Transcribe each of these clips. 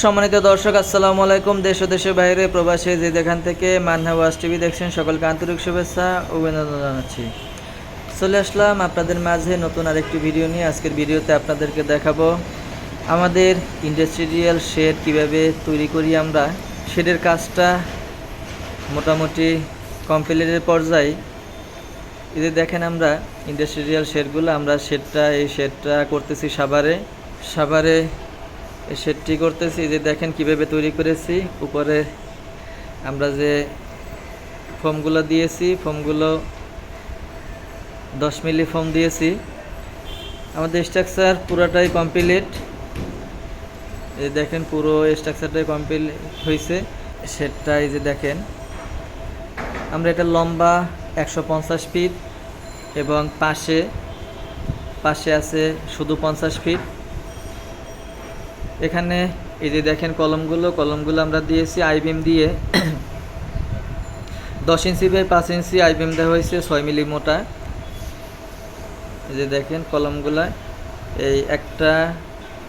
সম্মানিত দর্শক, আসসালামু আলাইকুম। দেশ ও দেশের বাইরে প্রবাসী যে যেখান থেকে মান্না ওয়াজ টিভি দেখছেন, সকলকে আন্তরিক শুভেচ্ছা অভিনন্দন জানাচ্ছি। চলে আসলাম আপনাদের মাঝে নতুন আরেকটি ভিডিও নিয়ে। আজকের ভিডিওতে আপনাদেরকে দেখাবো আমাদের ইন্ডাস্ট্রিয়াল শেড কীভাবে তৈরি করি আমরা। শেডের কাজটা মোটামুটি কমপ্লিটের পর্যায়ে। যে দেখেন আমরা ইন্ডাস্ট্রিয়াল শেডগুলো, আমরা শেডটা, এই শেডটা করতেছি সাভারে। সাভারে শেডটি করতেছি যে দেখেন কীভাবে তৈরি করেছি। উপরে আমরা যে ফোমগুলো দিয়েছি ফোমগুলো দশ মিলি ফোম দিয়েছি। আমাদের স্ট্রাকচার পুরোটাই কমপ্লিট। এই দেখেন পুরো স্ট্রাকচারটাই কমপ্লিট হয়েছে এই যে দেখেন। আমরা এটা লম্বা একশো পঞ্চাশ ফিট এবং পাশে পাশে আছে শুধু পঞ্চাশ ফিট। এখানে এই যে দেখেন কলমগুলো কলমগুলো আমরা দিয়েছি আইবিএম দিয়ে। দশ ইঞ্চি বাই পাঁচ ইঞ্চি আইবিএম দেওয়া হয়েছে, ছয় মিলি মোটা এই যে দেখেন কলমগুলা, এই একটা,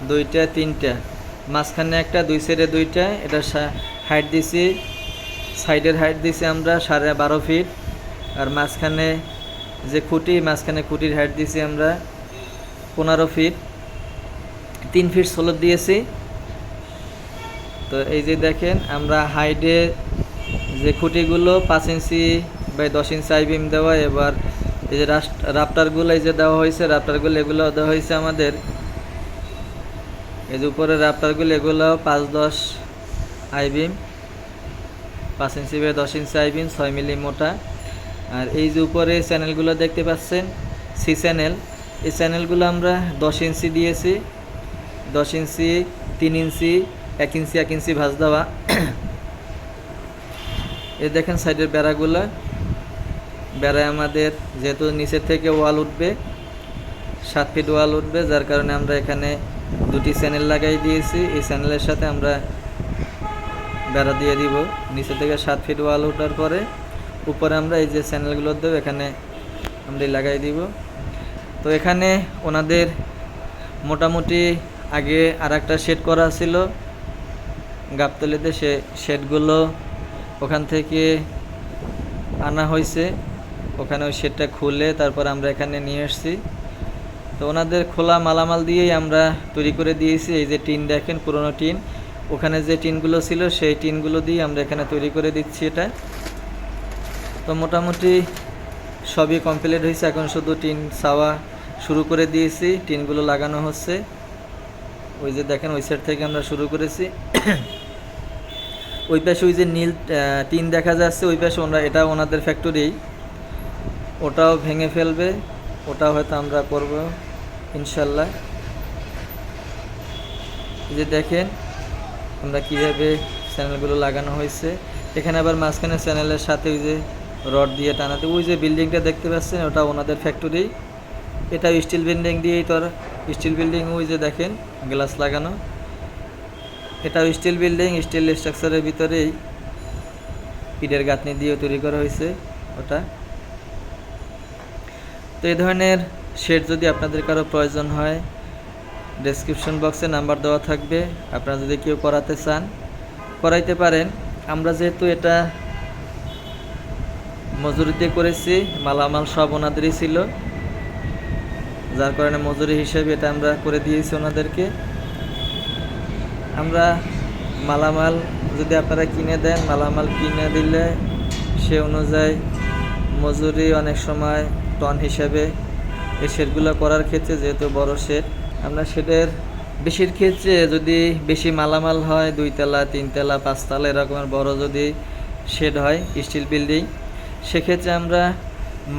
দুইটা, তিনটা। মাঝখানে একটা, দুই সাইডে দুইটা, এটা হাইট দিছি সাইডের হাইট দিছি আমরা সাড়ে বারো ফিট আর মাঝখানে যে খুঁটি, মাঝখানে খুঁটির হাইট দিছি আমরা পনেরো ফিট তিন ফিট সোলার দিয়েছি। তো এই যে দেখেন, আমরা হাইডে যে খুঁটিগুলো পাঁচ ইঞ্চি বাই দশ ইঞ্চি আইবিম দেওয়া, এবার এই যে রাফটারগুলো এই যে দেওয়া হয়েছে, রাফটারগুলো এগুলো দেওয়া হয়েছে আমাদের। এই যে উপরে রাফটারগুলো এগুলো পাঁচ দশ আইবিম পাঁচ ইঞ্চি বাই দশ ইঞ্চি আইবিম ছয় মিলি মোটা। আর এই যে উপরে চ্যানেলগুলো দেখতে পাচ্ছেন, সি চ্যানেল। এই চ্যানেলগুলো আমরা দশ ইঞ্চি দিয়েছি। দশ ইঞ্চি, তিন ইঞ্চি, এক ইঞ্চি এক ইঞ্চি ভাজ দেওয়া। এ দেখেন সাইডের বেড়াগুলো। বেড়ায় আমাদের যেহেতু নিচের থেকে ওয়াল উঠবে, সাত ফিট ওয়াল উঠবে, যার কারণে আমরা এখানে দুটি চ্যানেল লাগাই দিয়েছি। এই চ্যানেলের সাথে আমরা বেড়া দিয়ে দিব। নিচে থেকে সাত ফিট ওয়াল ওঠার পরে উপরে আমরা এই যে চ্যানেলগুলো দেবো, এখানে আমরা লাগাই দিব। তো এখানে ওনাদের মোটামুটি আগে আর একটা শেড করা ছিল। গাবতলিতে সে শেডগুলো ওখান থেকে আনা হয়েছে। ওখানে ওই শেডটা খুলে তারপর আমরা এখানে নিয়ে এসেছি তো ওনাদের খোলা মালামাল দিয়েই আমরা তৈরি করে দিয়েছি। এই যে টিন দেখেন, পুরনো টিন। ওখানে যে টিনগুলো ছিল, সেই টিনগুলো দিয়ে আমরা এখানে তৈরি করে দিচ্ছি এটা। তো মোটামুটি সবই কমপ্লিট হয়েছে। এখন শুধু টিন ছাওয়া শুরু করে দিয়েছি। টিনগুলো লাগানো হচ্ছে। ওই যে দেখেন, ওই সাইড থেকে আমরা শুরু করেছি। ওই পাশে ওই যে নীল টিন দেখা যাচ্ছে, ওই পাশে ওনারা এটা ওনাদের ফ্যাক্টরি ওটাও ভেঙে ফেলবে ওটাও হয়তো আমরা করব, ইনশাল্লাহ। যে দেখেন, আমরা কীভাবে চ্যানেলগুলো লাগানো হয়েছে। এখানে আবার মাঝখানে চ্যানেলের সাথে ওই যে রড দিয়ে টানাতে, ওই যে বিল্ডিংটা দেখতে পাচ্ছেন, ওটা ওনাদের ফ্যাক্টরি এটা স্টিল বিল্ডিং দিয়েই তোর স্টিল বিল্ডিং ওই যে দেখেন গ্লাস লাগানো। এটাও স্টিল বিল্ডিং স্টিল স্ট্রাকচারের ভিতরেই ইটের গাঁথনি দিয়ে তৈরি করা হয়েছে ওটা। তো এই ধরনের শেড যদি আপনাদের কারও প্রয়োজন হয় ডেসক্রিপশন বক্সে নাম্বার দেওয়া থাকবে। আপনারা যদি কেউ করাতে চান, করাইতে পারেন। আমরা যেহেতু এটা মজুরিতে করেছি, মালামাল সব ওনাদেরই ছিল। যার কারণে মজুরি হিসেবে এটা আমরা করে দিয়েছি ওনাদেরকে। আমরা মালামাল যদি আপনারা কিনে দেন, মালামাল কিনে দিলে সে অনুযায়ী মজুরি অনেক সময় টন হিসেবে এই শেডগুলো করার ক্ষেত্রে যেহেতু বড় শেড, আমরা শেডের বেশির ক্ষেত্রে যদি বেশি মালামাল হয়, দুইতলা, তিনতলা, পাঁচতলা এরকমের বড় যদি শেড হয়, স্টিল বিল্ডিং, সেক্ষেত্রে আমরা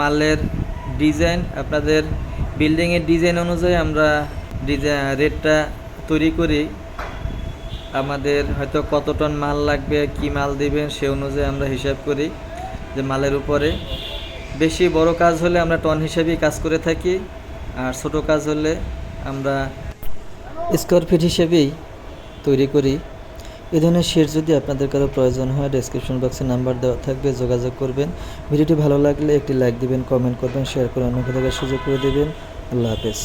মালের ডিজাইন আপনাদের বিল্ডিংয়ের ডিজাইন অনুযায়ী আমরা রেটটা তৈরি করি। আমাদের হয়তো কত টন মাল লাগবে, কি মাল দিবেন সে অনুযায়ী আমরা হিসাব করি যে মালের উপরে। বেশি বড় কাজ হলে আমরা টন হিসেবেই কাজ করে থাকি, আর ছোট কাজ হলে আমরা স্কোয়ার ফিট হিসেবেই তৈরি করি। এ ধরনের শেড যদি আপনাদের কারও প্রয়োজন হয় ডেসক্রিপশন বক্সে নাম্বার দেওয়া থাকবে, যোগাযোগ করবেন। ভিডিওটি ভালো লাগলে একটি লাইক দিবেন কমেন্ট করবেন শেয়ার করে অন্য কোথাও সুযোগ করে দেবেন। আল্লাহ হাফেজ।